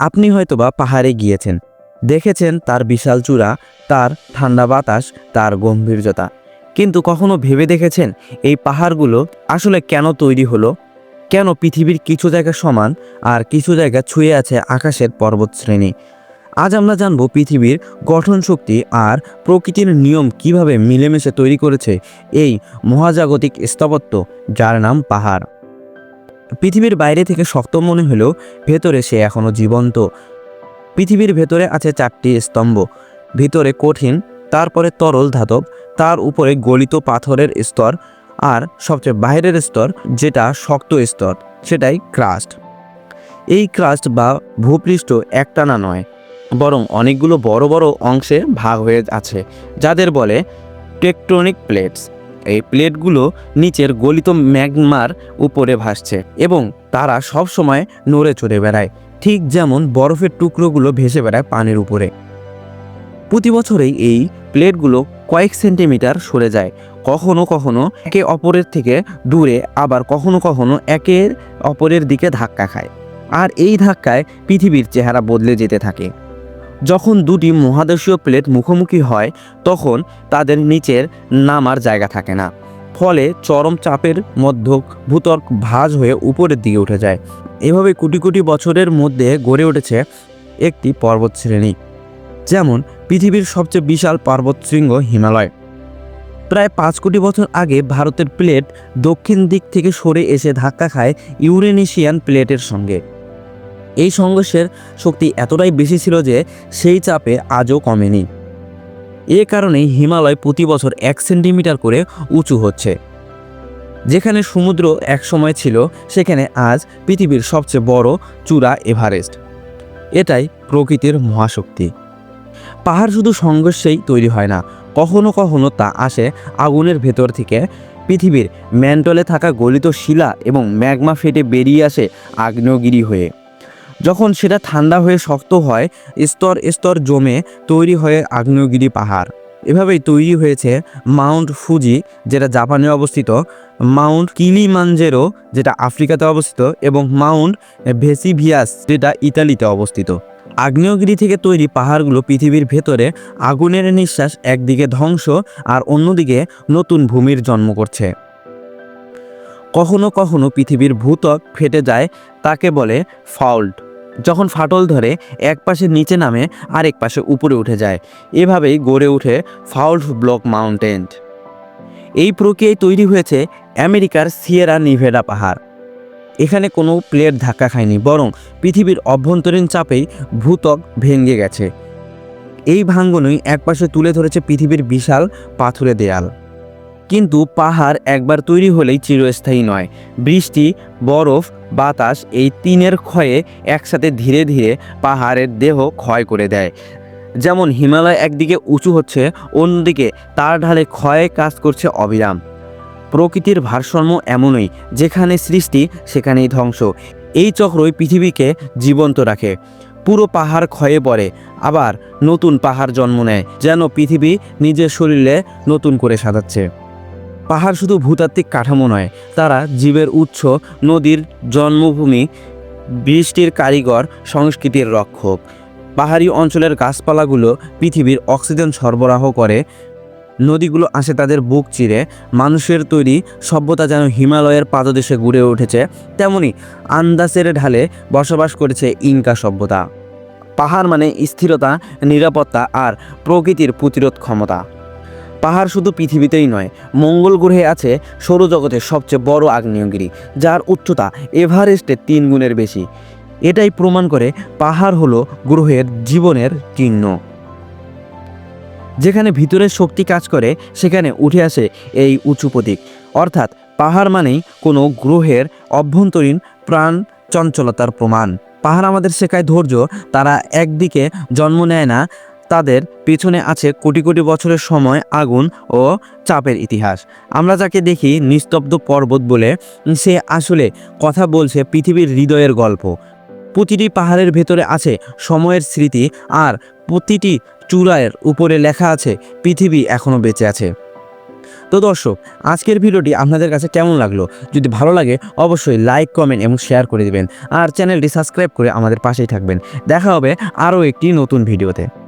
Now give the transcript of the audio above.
আপনি হয়তোবা পাহাড়ে গিয়েছেন। দেখেছেন তার বিশাল চূড়া, তার ঠান্ডা বাতাস, তার গম্ভীর্যতা কিন্তু কখনো ভেবে দেখেছেন এই পাহাড়গুলো আসলে কেন তৈরি হলো? কেন পৃথিবীর কিছু জায়গা সমান আর কিছু জায়গা ছুঁয়ে আছে আকাশের পর্বত শ্রেণি আজ আমরা জানব পৃথিবীর গঠন শক্তি আর প্রকৃতির নিয়ম কীভাবে মিলেমিশে তৈরি করেছে এই মহাজাগতিক স্থাপত্য, যার নাম পাহাড়। পৃথিবীর বাইরে থেকে শক্ত মনে হলেও ভেতরে সে এখনও জীবন্ত। পৃথিবীর ভেতরে আছে চারটি স্তম্ভ। ভিতরে কঠিন, তারপরে তরল ধাতব, তার উপরে গলিত পাথরের স্তর আর সবচেয়ে বাইরের স্তর যেটা শক্ত স্তর, সেটাই ক্রাস্ট। এই ক্রাস্ট বা ভূপৃষ্ঠ একটানা নয়, বরং অনেকগুলো বড় বড় অংশে ভাগ হয়ে আছে, যাদের বলে টেকটনিক প্লেটস। এই প্লেটগুলো নিচের গলিত ম্যাগমার উপরে ভাসছে এবং তারা সব সময় নড়ে চড়ে বেড়ায়, ঠিক যেমন বরফের টুকরোগুলো ভেসে বেড়ায় পানির উপরে। প্রতি বছরেই এই প্লেটগুলো কয়েক সেন্টিমিটার সরে যায়, কখনো কখনো একে অপরের থেকে দূরে, আবার কখনো কখনো একের অপরের দিকে ধাক্কা খায়। আর এই ধাক্কায় পৃথিবীর চেহারা বদলে যেতে থাকে। যখন দুটি মহাদেশীয় প্লেট মুখোমুখি হয়, তখন তাদের নিচের নামার জায়গা থাকে না। ফলে চরম চাপের মধ্য ভূতর্ক ভাঁজ হয়ে উপরের দিকে উঠে যায়। এভাবে কোটি কোটি বছরের মধ্যে গড়ে উঠেছে একটি পর্বত শ্রেণি যেমন পৃথিবীর সবচেয়ে বিশাল পর্বতশৃঙ্গ হিমালয়। প্রায় পাঁচ কোটি বছর আগে ভারতের প্লেট দক্ষিণ দিক থেকে সরে এসে ধাক্কা খায় ইউরেনেশিয়ান প্লেটের সঙ্গে। এই সংঘর্ষের শক্তি এতটাই বেশি ছিল যে সেই চাপে আজও কমেনি। এ কারণেই হিমালয় প্রতি বছর এক সেন্টিমিটার করে উঁচু হচ্ছে। যেখানে সমুদ্র একসময় ছিল, সেখানে আজ পৃথিবীর সবচেয়ে বড় চূড়া এভারেস্ট। এটাই প্রকৃতির মহাশক্তি। পাহাড় শুধু সংঘর্ষেই তৈরি হয় না, কখনো কখনো তা আসে আগুনের ভেতর থেকে। পৃথিবীর ম্যান্টলে থাকা গলিত শিলা এবং ম্যাগমা ফেটে বেরিয়ে আসে আগ্নেয়গিরি হয়ে। যখন সেটা ঠান্ডা হয়ে শক্ত হয়, স্তর স্তর জমে তৈরি হয়ে আগ্নেয়গিরি পাহাড়। এভাবেই তৈরি হয়েছে মাউন্ট ফুজি, যেটা জাপানে অবস্থিত, মাউন্ট কিলিমানজেরো যেটা আফ্রিকাতে অবস্থিত, এবং মাউন্ট ভেসিভিয়াস, যেটা ইতালিতে অবস্থিত। আগ্নেয়গিরি থেকে তৈরি পাহাড়গুলো পৃথিবীর ভেতরে আগুনের নিঃশ্বাস একদিকে ধ্বংস আর অন্যদিকে নতুন ভূমির জন্ম করছে। কখনো কখনো পৃথিবীর ভূত্বক ফেটে যায়, তাকে বলে ফাউল্ট। যখন ফাটল ধরে, এক পাশে নিচে নামে, আরেক পাশে উপরে উঠে যায়। এভাবেই গড়ে ওঠে ফাউল্ট ব্লক মাউন্টেন। এই প্রক্রিয়ায় তৈরি হয়েছে আমেরিকার সিয়েরা নিভেডা পাহাড়। এখানে কোনো প্লেট ধাক্কা খায়নি, বরং পৃথিবীর অভ্যন্তরীণ চাপেই ভূত্বক ভেঙে গেছে। এই ভাঙ্গনই একপাশে তুলে ধরেছে পৃথিবীর বিশাল পাথুরে দেয়াল। কিন্তু পাহাড় একবার তৈরি হলেই চিরস্থায়ী নয়। বৃষ্টি, বরফ, বাতাস এই তিনের ক্ষয়ে একসাথে ধীরে ধীরে পাহাড়ের দেহ ক্ষয় করে দেয়। যেমন হিমালয় একদিকে উঁচু হচ্ছে, অন্যদিকে তার ঢালে ক্ষয়ে কাজ করছে অবিরাম। প্রকৃতির ভারসাম্য এমনই, যেখানে সৃষ্টি, সেখানেই ধ্বংস। এই চক্রই পৃথিবীকে জীবন্ত রাখে। পুরো পাহাড় ক্ষয়ে পড়ে, আবার নতুন পাহাড় জন্ম নেয়, যেন পৃথিবী নিজের শরীরে নতুন করে সাজাচ্ছে। পাহাড় শুধু ভূতাত্ত্বিক কাঠামো নয়, তারা জীবের উৎস, নদীর জন্মভূমি, বৃষ্টির কারিগর, সংস্কৃতির রক্ষক। পাহাড়ি অঞ্চলের গাছপালাগুলো পৃথিবীর অক্সিজেন সরবরাহ করে। নদীগুলো আসে তাদের বুক চিরে। মানুষের তৈরি সভ্যতা যেন হিমালয়ের পাদদেশে গড়ে উঠেছে, তেমনি আন্দাসের ঢালে বসবাস করেছে ইনকা সভ্যতা। পাহাড় মানে স্থিরতা, নিরাপত্তা আর প্রকৃতির প্রতিরোধ ক্ষমতা। পাহাড় শুধু পৃথিবীতেই নয়, মঙ্গল গ্রহে আছে সৌরজগতের সবচেয়ে বড় আগ্নেয়গিরি, যার উচ্চতা এভারেস্টের তিন গুণের বেশি। এটাই প্রমাণ করে পাহাড় হলো গ্রহের জীবনের চিহ্ন। যেখানে ভিতরের শক্তি কাজ করে, সেখানে উঠে আসে এই উঁচু প্রতীক। অর্থাৎ পাহাড় মানেই কোনো গ্রহের অভ্যন্তরীণ প্রাণ চঞ্চলতার প্রমাণ। পাহাড় আমাদের শেখায় ধৈর্য, তারা একদিকে জন্ম নেয় না তাদের পেছনে আছে কোটি কোটি বছরের সময়, আগুন ও চাপের ইতিহাস। আমরা যাকে দেখি নিস্তব্ধ পর্বত বলে, সে আসলে কথা বলছে পৃথিবীর হৃদয়ের গল্প। প্রতিটি পাহাড়ের ভেতরে আছে সময়ের স্মৃতি আর প্রতিটি চূড়ায়ের উপরে লেখা আছে, পৃথিবী এখনও বেঁচে আছে। তো দর্শক, আজকের ভিডিওটি আপনাদের কাছে কেমন লাগল? যদি ভালো লাগে, অবশ্যই লাইক, কমেন্ট এবং শেয়ার করে দেবেন। আর চ্যানেলটি সাবস্ক্রাইব করে আমাদের পাশেই থাকবেন। দেখা হবে আরও একটি নতুন ভিডিওতে।